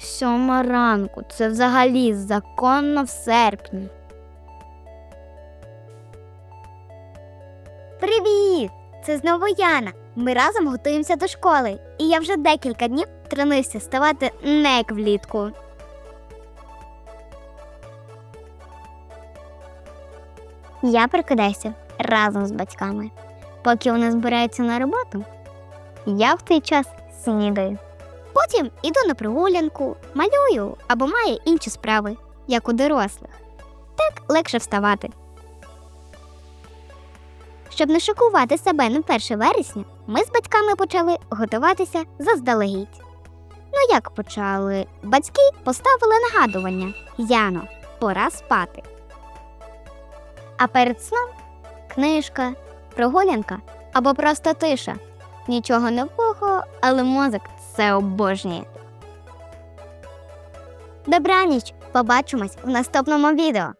Сьома ранку. Це взагалі законно в серпні. Привіт! Це знову Яна. Ми разом готуємося до школи, і я вже декілька днів тренуюся ставати не як влітку. Я прикидаюся разом з батьками. Поки вони збираються на роботу, я в той час снідаю. Потім іду на прогулянку, малюю або маю інші справи, як у дорослих. Так легше вставати. Щоб не шокувати себе на 1 вересня, ми з батьками почали готуватися заздалегідь. Ну як почали? Батьки поставили нагадування Яно, пора спати. А перед сном книжка, прогулянка або просто тиша. Нічого нового, але мозок це обожнює. Добраніч! Побачимось в наступному відео.